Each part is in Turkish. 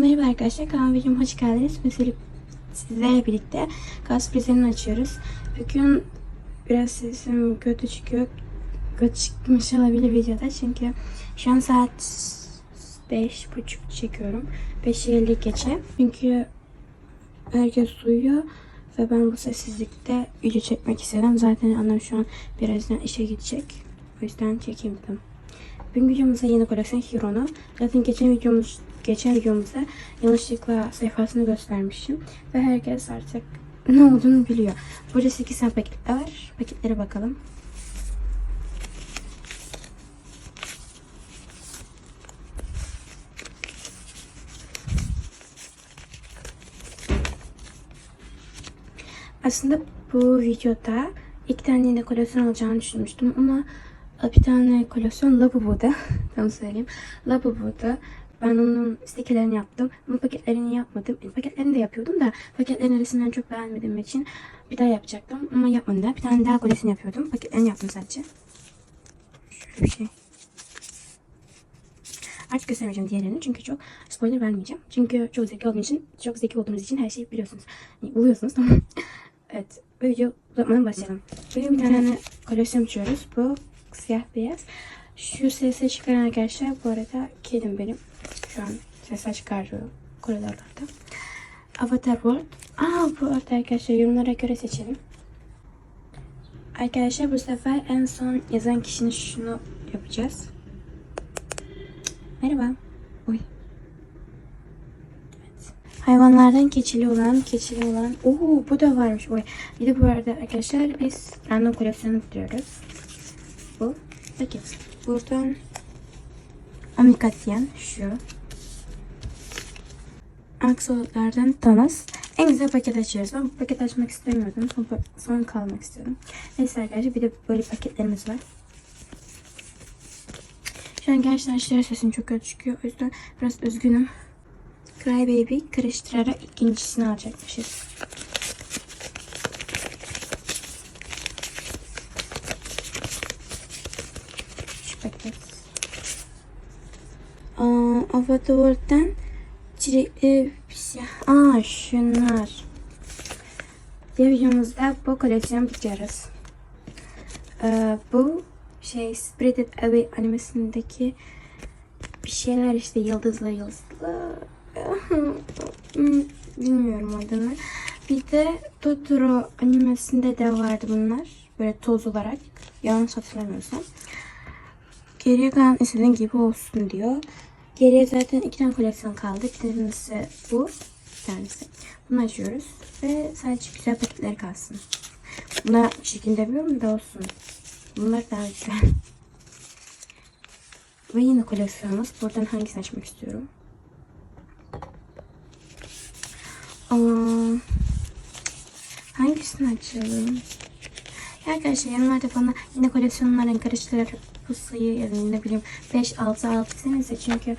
Merhaba arkadaşlar, kanalıma videoma hoş geldiniz. Mesela sizlerle birlikte gaz prizlerini açıyoruz. Bugün biraz sesim kötü çıkıyor. Kötü çıkmış olabilir videoda çünkü şu an saat beş buçuk çekiyorum. 5.50 geçe. Çünkü herkes uyuyor ve ben bu sessizlikte video çekmek istedim. Zaten annem şu an birazdan işe gidecek. O yüzden çekeyim dedim. Bugün videomuzda yeni koleksiyon Hero'nu. Zaten geçen videomuz geçen videomuzda yanlışlıkla sayfasını göstermişim. Ve herkes artık ne olduğunu biliyor. Burada 8 tane paket var. Paketlere bakalım. Aslında bu videoda iki tane yine koleksiyon alacağını düşünmüştüm ama bir tane koleksiyon Labubu'da. Tam söyleyeyim. Labubu'da. Ben onun stickerlerini yaptım. Ama paketlerini yapmadım. Yani paketlerini de yapıyordum da paketlerin arasından çok beğenmediğim için bir daha yapacaktım. Ama yapmadım da. Bir tane daha koleksiyon yapıyordum. Paketlerini yaptım sadece. Şöyle bir şey. Artık göstermeyeceğim diğerlerini çünkü çok spoiler vermeyeceğim. Çünkü çok zeki olduğum için, çok zeki olduğunuz için her şeyi biliyorsunuz. Yani buluyorsunuz tamam. evet. Bu video uzatmadan başlayalım. Bugün bir tane koleksiyon açıyoruz. Bu siyah beyaz. Şu sesi çıkaran arkadaşlar bu arada kedim benim. Şu an sesler çıkarıyor koridorlarda. Avatar World. Aa bu arada arkadaşlar yorumlara göre seçelim. Arkadaşlar bu sefer en son yazan kişinin şunu yapacağız. Merhaba. Oy. Evet. Hayvanlardan keçili olan, keçili olan. Oo bu da varmış. Oy. Bir de bu arada arkadaşlar biz random koleksiyonu tutuyoruz. Bu. Peki. Buradan Amikasyan şu. Aksolotlardan Thanos. En güzel paket açıyoruz. Ben bu paket açmak istemiyordum. Son, son kalmak istiyorum. Neyse arkadaşlar bir de böyle paketlerimiz var. Şu an gerçekten aşırı sesim çok kötü çıkıyor. O yüzden biraz üzgünüm. Cry Baby karıştırarak ikincisini alacakmışız. Şu paket. Aa, Avatar'dan çilekli. Aa şunlar. Diğer videomuzda bu koleksiyonu bitiriyoruz. Ee, bu şey Spirited Away animesindeki bir şeyler işte yıldızlı Hmm, bilmiyorum adını. Bir de Totoro animesinde de vardı bunlar. Böyle toz olarak. Yanlış hatırlamıyorsam. Geriye kalan istediğin gibi olsun diyor. Geriye zaten iki tane koleksiyon kaldı. Bir tanesi bu. Bir tanesi. Bunu açıyoruz. Ve sadece güzel paketler kalsın. Bunlar şekilde demiyorum da olsun. Bunlar daha güzel. Ve yine koleksiyonumuz. Buradan hangisini açmak istiyorum? Aa, hangisini açalım? Arkadaşlar yanlarda bana yine koleksiyonların karıştırarak bu sayı yani ne bileyim 5, 6, 6 senesi çünkü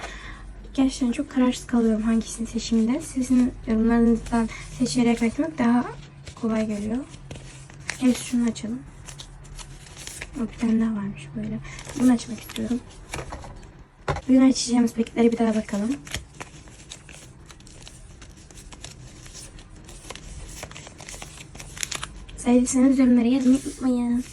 gerçekten çok kararsız kalıyorum hangisini seçimde. Sizin yorumlarınızdan seçerek bakmak daha kolay geliyor. Evet şunu açalım. Bir tane daha varmış böyle. Bunu açmak istiyorum. Bugün açacağımız paketleri bir daha bakalım. Sevdiyseniz yorumlara yazmayı unutmayın.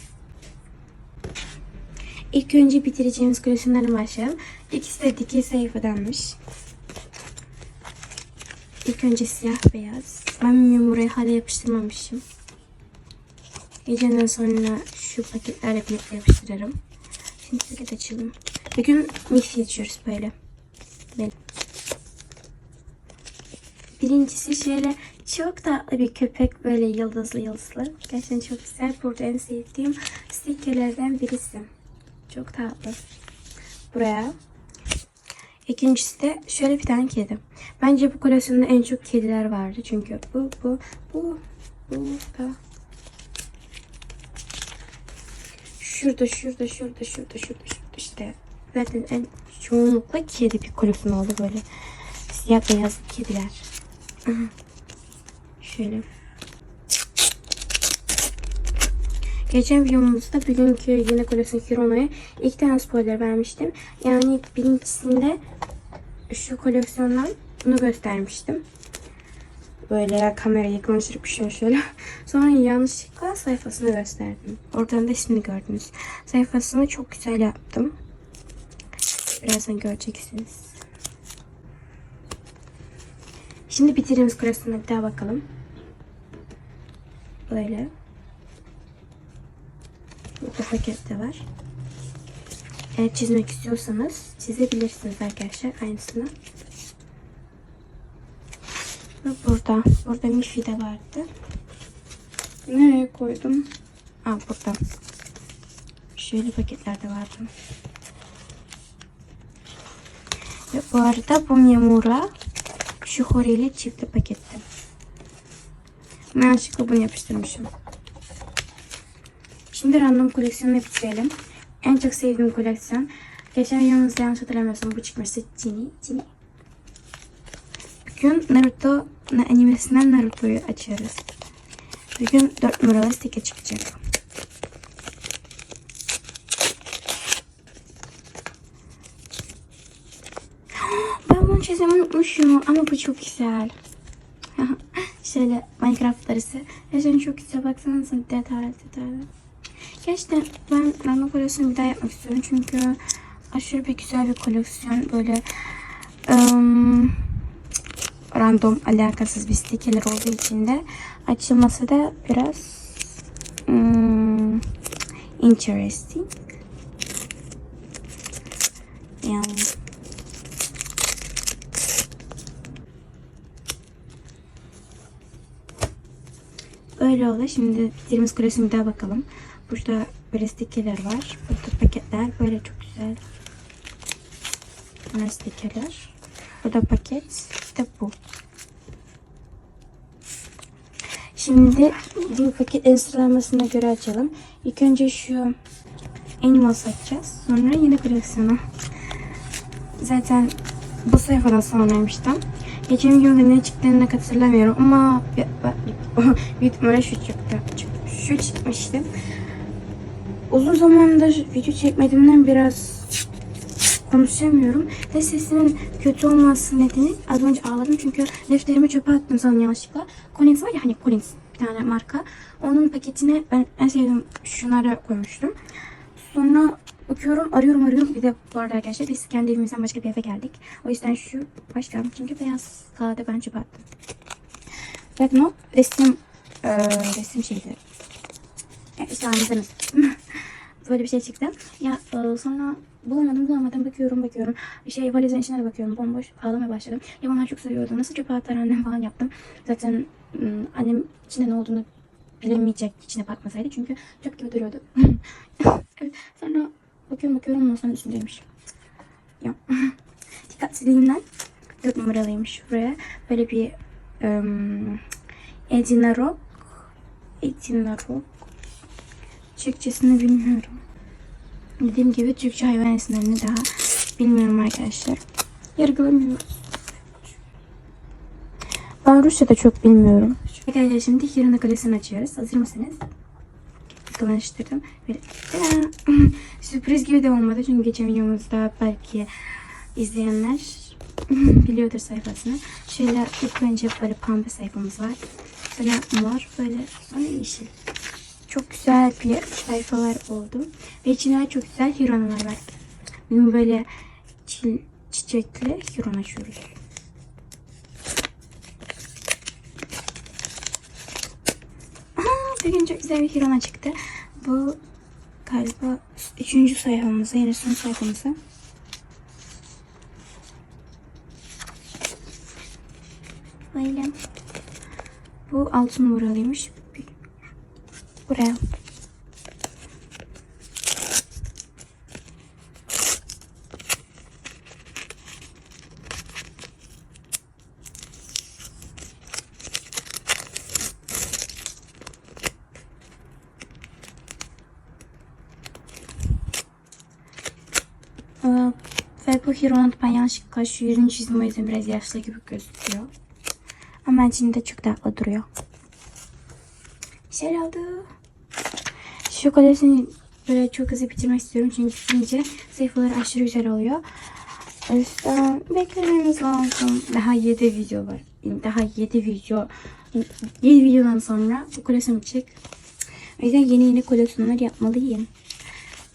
İlk önce bitireceğimiz koleksiyonlara başlayalım. İkisi de dikey sayfadanmış. İlk önce siyah beyaz. Ben yumurayı hala yapıştırmamışım. Geceden sonra şu paketlerle birlikte yapıştırırım. Şimdi paket açalım. Bugün mix açıyoruz böyle. Benim. Birincisi şöyle çok tatlı bir köpek böyle yıldızlı yıldızlı. Gerçekten çok güzel. Burada en sevdiğim stickerlerden birisi. Çok tatlı. Buraya. İkincisi de şöyle bir tane kedi. Bence bu koleksiyonda en çok kediler vardı. Çünkü bu, bu, bu, bu da. Şurada, şurada, şurada, şurada, şurada, şurada işte. Zaten en çoğunlukla kedi bir koleksiyon oldu böyle. Siyah beyaz kediler. Şöyle. Geçen videomuzda bugünkü yine koleksiyon Hirono'ya iki tane spoiler vermiştim. Yani birincisinde şu koleksiyondan bunu göstermiştim. Böyle kamerayı yakınlaştırıp şöyle şöyle. Sonra yanlışlıkla sayfasını gösterdim. Oradan da ismini gördünüz. Sayfasını çok güzel yaptım. Birazdan göreceksiniz. Şimdi bitirdiğimiz kurasına bir daha bakalım. Böyle. Burada pakette var. Eğer çizmek istiyorsanız çizebilirsiniz arkadaşlar aynısını. Ve burada. Burada Mifi de vardı. Nereye koydum? Aa burada. Şöyle paketlerde vardı. Ve bu arada bu Miyamura şu horeli çiftli paketti. Ben yanlışlıkla bunu yapıştırmışım. Şimdi random koleksiyonu bitirelim. En çok sevdiğim koleksiyon. Geçen yanınızda yanlış hatırlamıyorsam bu çıkmıştı. Cini. Cini. Bugün Naruto animesinden Naruto'yu açıyoruz. Bugün 4 numaralı sticker çıkacak. Ben bunu çizmeyi unutmuşum ama bu çok güzel. Şöyle Minecraft arası. Gerçekten çok güzel baksanıza detaylı detaylı. Gerçekten ben random koleksiyonu bir daha yapmak istiyorum çünkü aşırı bir güzel bir koleksiyon böyle ım, random alakasız bir stickerler olduğu için de açılması da biraz ım, interesting. Yani Öyle oldu. Şimdi bitirdiğimiz koleksiyona bir daha bakalım. Burada böyle stickerler var. Burada paketler böyle çok güzel. Bunlar stickerler. Burada paket. İşte bu. Şimdi bu paketlerin sıralamasına göre açalım. İlk önce şu Animals açacağız. Sonra yeni koleksiyonu. Zaten bu sayfadan sonraymıştım. Geçen gün ne çıktığını hatırlamıyorum ama büyük ihtimalle şu çıktı. Şu çıkmıştı. Uzun zamandır video çekmediğimden biraz konuşamıyorum. Ve sesimin kötü olması nedeni az önce ağladım çünkü defterimi çöpe attım sanırım yanlışlıkla. Collins var ya hani Collins bir tane marka. Onun paketine ben en sevdiğim şunları koymuştum. Sonra bakıyorum arıyorum arıyorum. Bir de bu arada arkadaşlar biz kendi evimizden başka bir eve geldik. O yüzden şu başka çünkü beyaz kağıdı ben çöpe attım. Zaten o resim e, resim şeydi. İşte. Böyle bir şey çıktı. Ya e, sonra bulamadım bulamadım bakıyorum bakıyorum. Şey valizin içine de bakıyorum bomboş ağlamaya başladım. Ya onlar çok seviyordu. Nasıl çöpe atar annem falan yaptım. Zaten annem içinde ne olduğunu bilemeyecek içine bakmasaydı çünkü çöp gibi duruyordu. sonra bakıyorum bakıyorum masanın üstündeymiş. Ya. Dikkatsizliğimden 4 numaralıymış buraya. Böyle bir um, Edina Rock Edina Rock Türkçesini bilmiyorum. Dediğim gibi Türkçe hayvan isimlerini daha bilmiyorum arkadaşlar. Yargılamıyorum. Ben Rusça da çok bilmiyorum. Arkadaşlar şimdi Hirana Kalesi'ni açıyoruz. Hazır mısınız? Böyle sürpriz gibi de olmadı. Çünkü geçen videomuzda belki izleyenler biliyordur sayfasını. Şöyle ilk önce böyle pembe sayfamız var. Böyle mor, böyle sonra yeşil. Çok güzel bir sayfalar oldu. Ve içinde çok güzel hironalar var. Bugün böyle çil, çiçekli hiron açıyoruz. Bugün çok güzel bir hirona çıktı. Bu galiba üçüncü sayfamıza, yine son sayfamıza. Böyle. Bu altı numaralıymış. Buraya. Ee, Ve bu Hiron'u ben yanlışlıkla şu yerini çizdim o yüzden biraz yaşlı gibi gözüküyor. Ama içinde çok tatlı duruyor. Oldu. Şu koleksiyonu böyle çok hızlı bitirmek istiyorum çünkü bitince sayfaları aşırı güzel oluyor. O yüzden beklememiz lazım. Daha 7 video var. Daha 7 video. 7 videodan sonra bu koleksiyon bitecek. O yüzden yeni yeni koleksiyonlar yapmalıyım.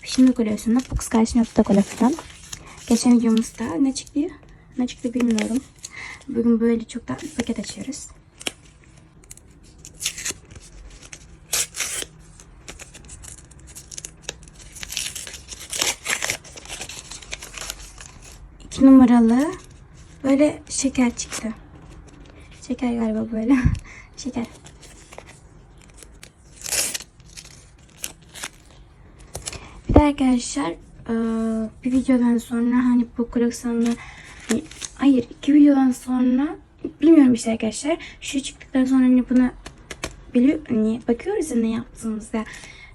Şimdi koleksiyonda Fox karşına yaptı koleksiyon. Geçen videomuzda ne çıktı? Ne çıktı bilmiyorum. Bugün böyle çok bir paket açıyoruz. Numaralı böyle şeker çıktı. Şeker galiba böyle. şeker. Bir de arkadaşlar eee, bir videodan sonra hani bu koleksiyonu hayır iki videodan sonra bilmiyorum işte arkadaşlar şu çıktıktan sonra hani buna biliyor hani bakıyoruz ya ne yaptığımızda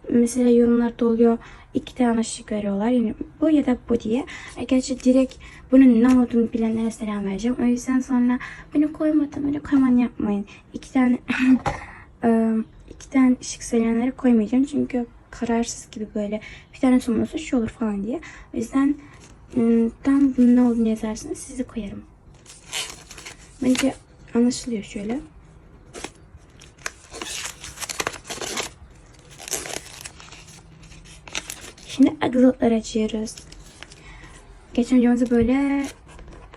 mesela yorumlarda oluyor iki tane şık veriyorlar yani bu ya da bu diye. Arkadaşlar direkt bunun ne olduğunu bilenlere selam vereceğim. O yüzden sonra bunu koymadan öyle koyman yapmayın. İki tane eee, iki tane şık söyleyenlere koymayacağım. Çünkü kararsız gibi böyle bir tane sonrası şu olur falan diye. O yüzden ım, tam bunun ne olduğunu yazarsınız sizi koyarım. Bence anlaşılıyor şöyle Şimdi agzotları açıyoruz. Geçen videomuzda böyle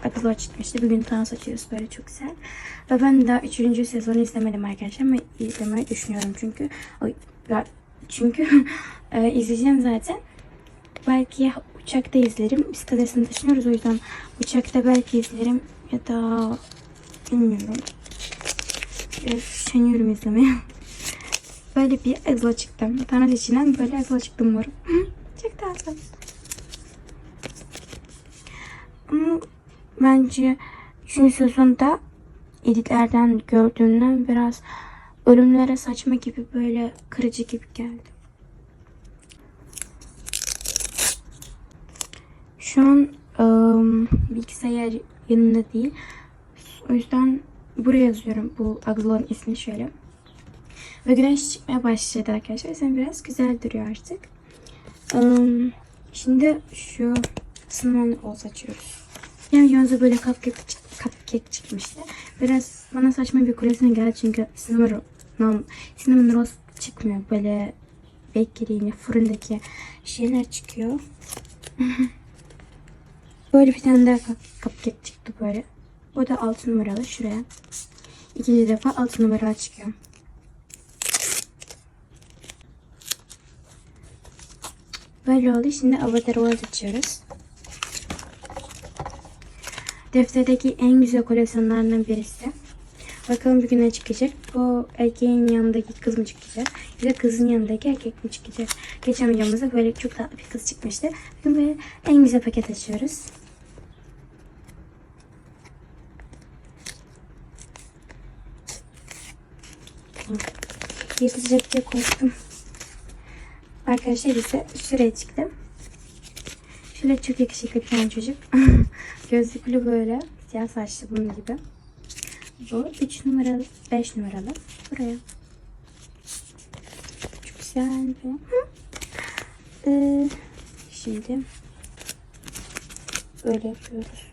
agzot çıkmıştı. Bugün Thanos açıyoruz böyle çok güzel. Ve ben daha 3. sezonu izlemedim arkadaşlar ama izlemeyi düşünüyorum çünkü ya- çünkü e, izleyeceğim zaten. Belki uçakta izlerim. Biz kadesini taşınıyoruz o yüzden uçakta belki izlerim ya da bilmiyorum. Üşeniyorum izlemeye. Böyle bir egzo çıktım. Tane içinden böyle egzo çıktım umarım. Çok tatlı. Ama bence üçüncü sezonda editlerden gördüğümden biraz ölümlere saçma gibi böyle kırıcı gibi geldi. Şu an ım, bilgisayar yanında değil. O yüzden buraya yazıyorum bu Agzol'un ismini şöyle. Ve güneş çıkmaya başladı arkadaşlar. O yüzden biraz güzel duruyor artık. Im, şimdi şu cinnamon rolls açıyoruz. Yani videomuzda böyle cupcake, cupcake çıkmıştı. Biraz bana saçma bir koleksiyon geldi çünkü cinnamon, cinnamon rolls çıkmıyor. Böyle bakery'nin fırındaki şeyler çıkıyor. böyle bir tane daha cup- cupcake çıktı böyle. Bu da 6 numaralı şuraya. İkinci defa 6 numaralı çıkıyor. Böyle oldu. Şimdi Avatar World açıyoruz. Defterdeki en güzel koleksiyonlarından birisi. Bakalım bugün ne çıkacak. Bu erkeğin yanındaki kız mı çıkacak? Ya da kızın yanındaki erkek mi çıkacak? Geçen videomuzda böyle çok tatlı bir kız çıkmıştı. Bugün böyle en güzel paket açıyoruz. Yırtacak diye korktum. Arkadaşlar ise şuraya çıktım. Şöyle çok yakışıklı bir tane çocuk. Gözlüklü böyle. Siyah saçlı bunun gibi. Bu 3 numaralı, 5 numaralı. Buraya. Çok güzel. Ee, şimdi böyle yapıyoruz.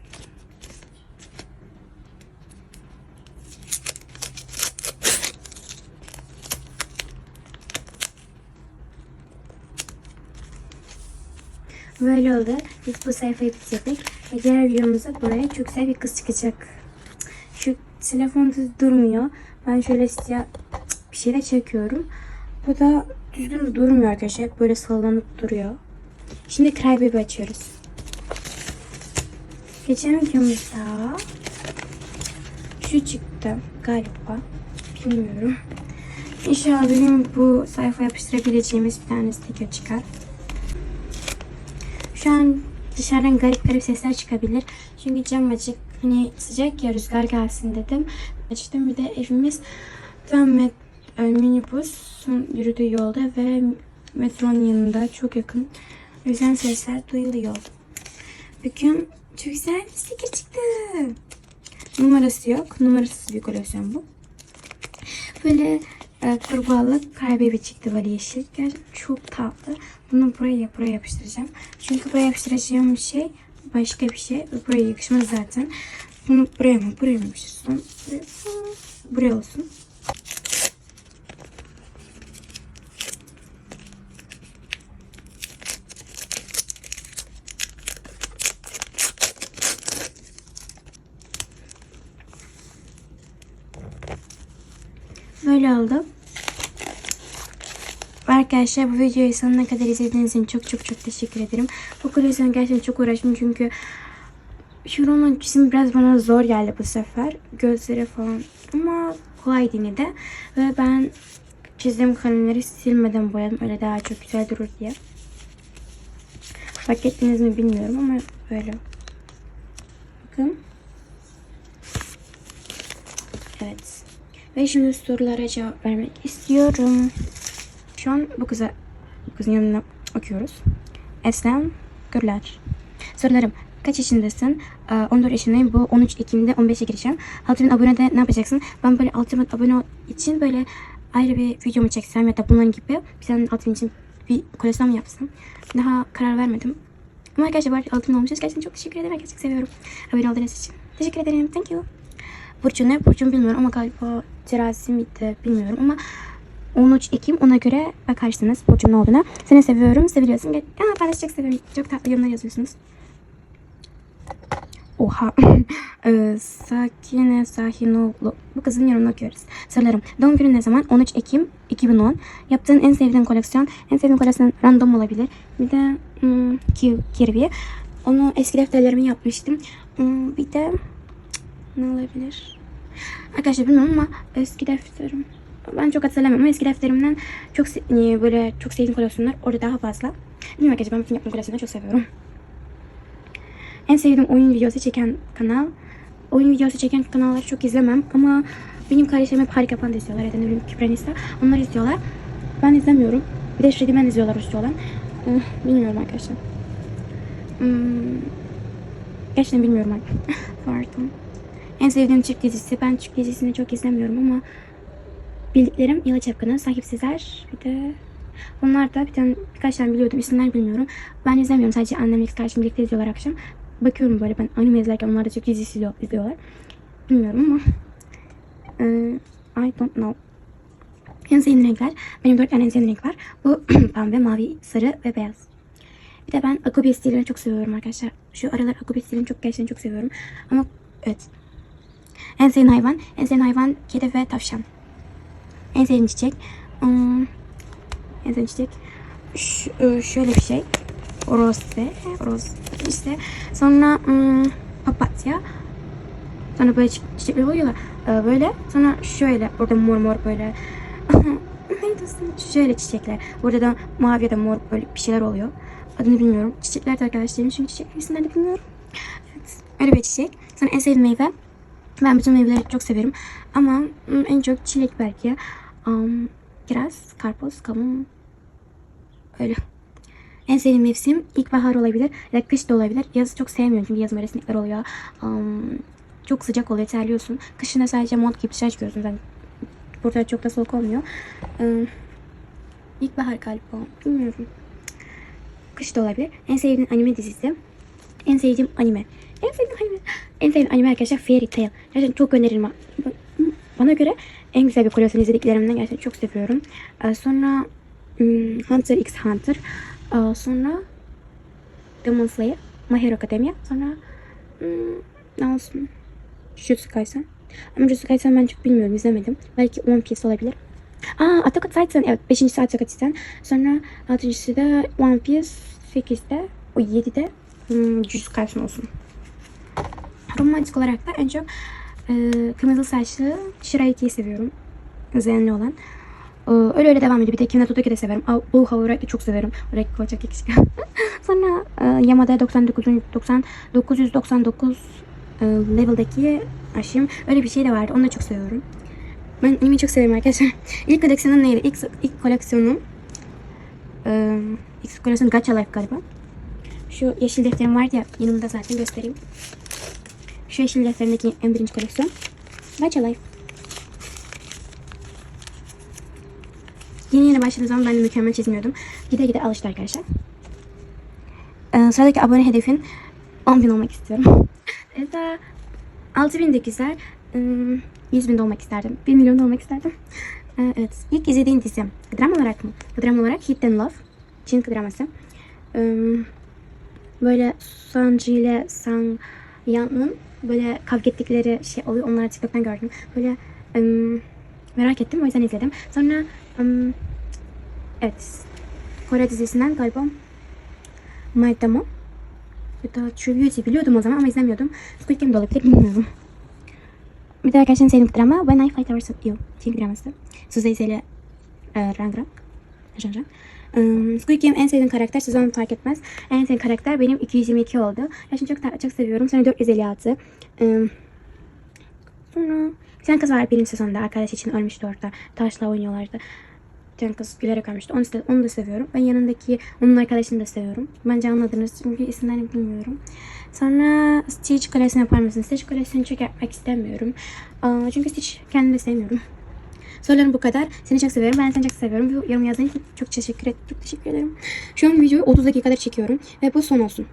Böyle oldu. Biz bu sayfayı bitirdik. Ve diğer videomuzda buraya çok güzel bir kız çıkacak. Şu telefon durmuyor. Ben şöyle siyah bir şeyle çekiyorum. Bu da düzgün durmuyor arkadaşlar. Böyle sallanıp duruyor. Şimdi Crybaby açıyoruz. Geçen videomuzda şu çıktı galiba. Bilmiyorum. İnşallah bugün bu sayfa yapıştırabileceğimiz bir tane sticker çıkar. Şu an dışarıdan garip garip sesler çıkabilir. Çünkü cam açık. Hani sıcak ya rüzgar gelsin dedim. Açtım bir de evimiz tam e, minibüsün yürüdüğü yolda ve metronun yanında çok yakın. O yüzden sesler duyuluyor. Bugün çok güzel bir sticker çıktı. Numarası yok. Numarasız bir koleksiyon bu. Böyle e, kurbağalık karabebi çıktı böyle yeşil. Gerçekten çok tatlı. Bunu buraya buraya yapıştıracağım. Çünkü buraya yapıştıracağım şey başka bir şey. Buraya yakışmaz zaten. Bunu buraya mı? Buraya mı yapıştırsam? Buraya, buraya olsun. Böyle oldu. Arkadaşlar bu videoyu sonuna kadar izlediğiniz için çok çok çok teşekkür ederim. Bu koleksiyona gerçekten çok uğraştım çünkü Şuranın çizimi biraz bana zor geldi bu sefer. Gözleri falan ama kolay yine de. Ve ben çizdiğim kalemleri silmeden boyadım. Öyle daha çok güzel durur diye. Fark ettiniz mi bilmiyorum ama böyle. Bakın. Evet. Ve şimdi sorulara cevap vermek istiyorum. Şu an bu kıza bu kızın yanına okuyoruz. Eslem Gürler. Sorularım. Kaç yaşındasın? Ee, 14 yaşındayım. Bu 13 Ekim'de 15'e gireceğim. 6000 abonede ne yapacaksın? Ben böyle 6000 abone için böyle ayrı bir video mu çeksem ya da bunun gibi bir tane 6000 için bir koleksiyon mu yapsam? Daha karar vermedim. Ama arkadaşlar bu arada 6000 olmuşuz. Gerçekten çok teşekkür ederim. Çok seviyorum. Abone olduğunuz için. Teşekkür ederim. Thank you. Burcu ne? Burcu'mu bilmiyorum ama galiba terazi miydi bilmiyorum ama 13 Ekim ona göre bakarsınız Burcu'nun ne olduğuna. Seni seviyorum, seviliyorsun. De çok seviyorum. Çok tatlı yorumlar yazıyorsunuz. Oha. ee, Sakine Sahinoğlu. Bu kızın yorumunu okuyoruz. Sorularım. Doğum günün ne zaman? 13 Ekim 2010. Yaptığın en sevdiğin koleksiyon. En sevdiğim koleksiyon random olabilir. Bir de hmm, Ki- Kirby. Onu eski defterlerimi yapmıştım. Hmm, bir de ne olabilir? Arkadaşlar bilmiyorum ama eski defterim. Ben çok hatırlamıyorum ama eski defterimden çok e, böyle çok sevdiğim koleksiyonlar orada daha fazla. Bilmiyorum arkadaşlar ben bütün yaptığım koleksiyonları çok seviyorum. En sevdiğim oyun videosu çeken kanal. Oyun videosu çeken kanalları çok izlemem ama benim kardeşlerim hep harika falan da izliyorlar. Ya da ne bileyim. Onlar izliyorlar. Ben izlemiyorum. Bir de Shreddyman izliyorlar üstü olan. Eh, Bilmiyorum arkadaşlar. Hmm. Gerçekten bilmiyorum. Pardon. En sevdiğim Türk dizisi. Ben Türk dizisini çok izlemiyorum ama bildiklerim Yalı Çapkını, Sahipsizler bir de bunlar da bir tane birkaç tane biliyordum. İsimler bilmiyorum. Ben izlemiyorum. Sadece annemle kız kardeşim birlikte izliyorlar akşam. Bakıyorum böyle ben anime izlerken onlar da dizisi izliyor- izliyorlar. Bilmiyorum ama I don't know. En sevdiğim renkler. Benim dört tane en sevdiğim renk var. Bu pembe, mavi, sarı ve beyaz. Bir de ben Akobi stilini çok seviyorum arkadaşlar. Şu aralar Akobi stilini çok gerçekten çok seviyorum. Ama evet. En sevdiğim hayvan. En sevdiğim hayvan kedi ve tavşan. En sevdiğim çiçek. Hmm, en sevdiğim çiçek. Ş- e, şöyle bir şey. Rose. Rose. işte. Sonra hmm, papatya. Sonra böyle çi- çiçekler oluyorlar. Ee, böyle. Sonra şöyle. Burada mor mor böyle. Şöyle çiçekler. Burada da mavi ya da mor böyle bir şeyler oluyor. Adını bilmiyorum. Çiçekler de arkadaşlarım. Çünkü çiçek isimlerini bilmiyorum. Evet. Öyle bir çiçek. Sonra en sevdiğim meyve. Ben bütün meyveleri çok severim. Ama hmm, en çok çilek belki. Um, kiraz, karpuz, kavun. Öyle. En sevdiğim mevsim ilkbahar olabilir. Ya da kış da olabilir. Yazı çok sevmiyorum çünkü yazın böyle sinekler oluyor. Um, çok sıcak oluyor, terliyorsun. Kışında sadece mont giyip dışarı çıkıyorsun. Yani burada çok da soğuk olmuyor. Um, ilkbahar galiba. Bilmiyorum. Kış da olabilir. En sevdiğim anime dizisi. En sevdiğim anime. En sevdiğim anime. En sevdiğim anime arkadaşlar Fairy Tail. Gerçekten çok öneririm. Bana göre en güzel bir koleksiyon izlediklerimden gerçekten çok seviyorum. Ee, sonra hmm, Hunter x Hunter. Ee, sonra Demon Slayer. My Hero Academia. Sonra hmm, ne olsun? Jujutsu Kaisen. Ama Jujutsu Kaisen ben çok bilmiyorum. izlemedim. Belki One Piece olabilir. Aa Attack on Titan. Evet 5. Attack on Titan. Sonra 6.sı da One Piece. 8'de o 7'de hmm, Jujutsu Kaisen olsun. Romantik olarak da en çok e, kırmızı saçlı Shiraiki'yi seviyorum. Zenli olan. E, öyle öyle devam ediyor. Bir de Kimi no Todoke'yi de severim. Haura'yı da çok severim. Reiko çok yakışıklı. Sonra e, Yamada 99. 90, 999 e, level'daki aşım. Öyle bir şey de vardı. Onu da çok seviyorum. Ben anime çok seviyorum arkadaşlar. İlk koleksiyonum neydi? İlk, ilk koleksiyonum e, ilk koleksiyonum Gacha Life galiba. Şu yeşil defterim vardı ya yanımda zaten göstereyim. Şu yeşil defterimdeki en birinci koleksiyon. Gacha Life. Yeni yeni başladığım zaman ben de mükemmel çizmiyordum. Gide gide alıştı arkadaşlar. Ee, sıradaki abone hedefin 10 bin olmak istiyorum. ya da 6 bin de güzel. Im, 100 bin de olmak isterdim. 1 milyon olmak isterdim. Ee, Evet. İlk izlediğin dizi. Drama olarak mı? Drama olarak and Love. Çin draması. Im, Böyle Sanji ile Sang Yan'ın böyle kavga ettikleri şey oluyor. Onları TikTok'tan gördüm. Böyle ım, merak ettim. O yüzden izledim. Sonra ım, evet. Kore dizisinden galiba My Damo. Ya da True biliyordum o zaman ama izlemiyordum. Squid Game de olabilir bilmiyorum. Bir de arkadaşlar sevdiğim drama When I Fight Over You. Çin draması. Suzey ile e, Rangra. Rangra. Um, Squid Game en sevdiğim karakter sezon fark etmez. En sevdiğim karakter benim 222 oldu. Ya şimdi çok çok seviyorum. Sonra 456. Um, sonra bir tane kız var birinci sezonda arkadaş için ölmüştü orada. Taşla oynuyorlardı. Bir tane kız gülerek ölmüştü. Onu, da- onu da seviyorum. Ben yanındaki onun arkadaşını da seviyorum. Bence anladınız çünkü isimlerini bilmiyorum. Sonra Stitch kolesini yapar mısın? Stitch kolesini çok yapmak istemiyorum. Çünkü Stitch kendimi de sevmiyorum. Sorularım bu kadar. Seni çok seviyorum. Ben seni çok seviyorum. Bu yorum yazdığın için çok teşekkür ederim. Çok teşekkür ederim. Şu an videoyu 30 dakikadır çekiyorum. Ve bu son olsun.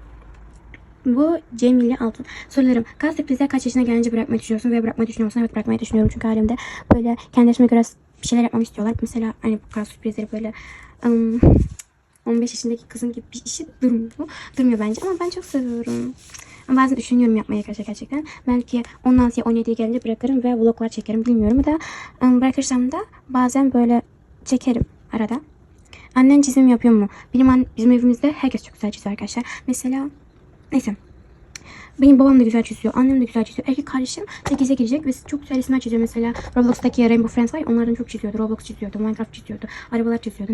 Bu Cemile Altun. Sorularım. Kaç sürprizler kaç yaşına gelince bırakmayı düşünüyorsun ve bırakmayı düşünüyor musun? Evet bırakmayı düşünüyorum. Çünkü halimde böyle kendi yaşıma göre bir şeyler yapmamı istiyorlar. Mesela hani bu kadar sürprizleri böyle ım, 15 yaşındaki kızın gibi bir işi durmuyor. Durmuyor bence ama ben çok seviyorum. Ama bazen düşünüyorum yapmayı arkadaşlar gerçekten. Belki 16'ya 17'ye gelince bırakırım ve vloglar çekerim bilmiyorum. Da bırakırsam da bazen böyle çekerim arada. Annen çizim yapıyor mu? Benim an- bizim evimizde herkes çok güzel çiziyor arkadaşlar. Mesela neyse. Benim babam da güzel çiziyor. Annem de güzel çiziyor. Erkek kardeşim 8'e girecek ve çok güzel resimler çiziyor. Mesela Roblox'taki Rainbow Friends var onlardan çok çiziyordu. Roblox çiziyordu. Minecraft çiziyordu. Arabalar çiziyordu.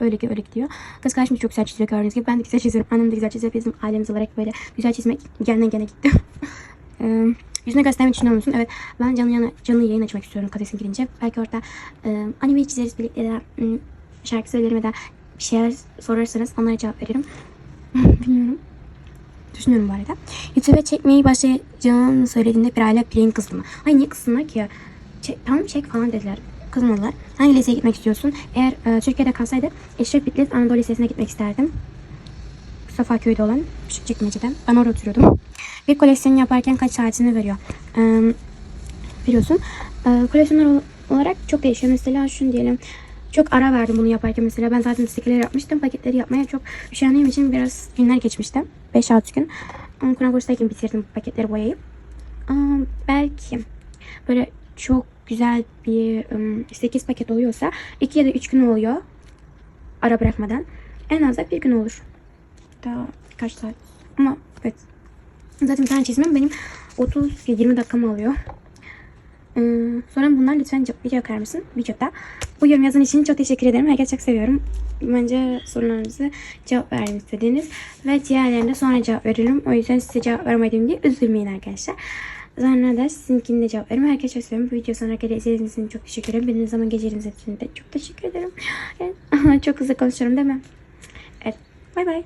Öyle öyle gidiyor. Kız kardeşim de çok güzel çiziyor gördüğünüz gibi. Ben de güzel çiziyorum. Annem de güzel çiziyor. Bizim ailemiz olarak böyle güzel çizmek gene gene gitti. Yüzüne göstermeyi düşünüyor musun? Evet. Ben canlı, yana, canlı yayın açmak istiyorum kafesin girince. Belki orada e, anime çizeriz birlikte mm, şarkı söylerim ya da bir şeyler sorarsanız onlara cevap veririm. Bilmiyorum. Düşünüyorum bu arada. YouTube'a çekmeyi başlayacağını söylediğinde bir aile Play'in kızdı mı? Ay niye kızsınlar ki ya? Çek, tamam çek falan dediler. Kızmadılar. Hangi liseye gitmek istiyorsun? Eğer e, Türkiye'de kalsaydı Eşref Bitlis Anadolu Lisesi'ne gitmek isterdim. Mustafa Köy'de olan Küçükçekmece'de. Ben orada oturuyordum. Bir koleksiyon yaparken kaç saatini veriyor? Ee, biliyorsun. Ee, koleksiyonlar ol- olarak çok değişiyor. Mesela şunu diyelim. Çok ara verdim bunu yaparken mesela. Ben zaten stickerleri yapmıştım. Paketleri yapmaya çok üşendiğim için biraz günler geçmişti. 5-6 gün. Kur'an kurstayken bitirdim paketleri boyayıp. Aa, belki böyle çok güzel bir ım, 8 paket oluyorsa 2 ya da 3 gün oluyor. Ara bırakmadan. En az da bir gün olur. Daha birkaç saat. Ama evet. Zaten bir tane çizmem benim 30-20 dakikamı alıyor. Ee, sonra bunlar lütfen video bakar mısın? Videoda. Bu yorum yazın için çok teşekkür ederim. Herkese çok seviyorum. Bence sorularınızı cevap verdim istediğiniz. Ve diğerlerine sonra cevap veririm. O yüzden size cevap vermedim diye üzülmeyin arkadaşlar. Sonra da sizinkine de cevap veririm. Herkese çok seviyorum. Bu videoyu sonuna kadar izlediğiniz için çok teşekkür ederim. Benim zaman geçirdiğiniz için de çok teşekkür ederim. Evet. çok hızlı konuşuyorum değil mi? Evet. Bay bay.